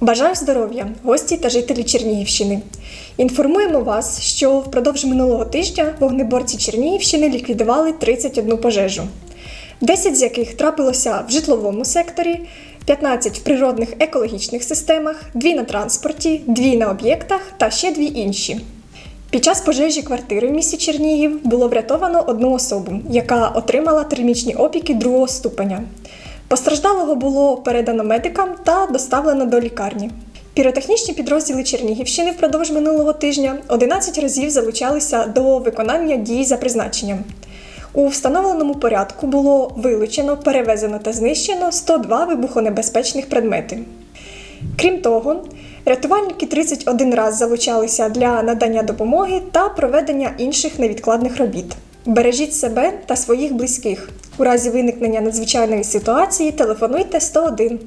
Бажаю здоров'я, гості та жителі Чернігівщини. Інформуємо вас, що впродовж минулого тижня вогнеборці Чернігівщини ліквідували 31 пожежу, 10 з яких трапилося в житловому секторі, 15 в природних екологічних системах, 2 на транспорті, 2 на об'єктах та ще 2 інші. Під час пожежі квартири в місті Чернігів було врятовано одну особу, яка отримала термічні опіки другого ступеня. Постраждалого було передано медикам та доставлено до лікарні. Піротехнічні підрозділи Чернігівщини впродовж минулого тижня 11 разів залучалися до виконання дій за призначенням. У встановленому порядку було вилучено, перевезено та знищено 102 вибухонебезпечних предмети. Крім того, рятувальники 31 раз залучалися для надання допомоги та проведення інших невідкладних робіт. Бережіть себе та своїх близьких. У разі виникнення надзвичайної ситуації телефонуйте 101.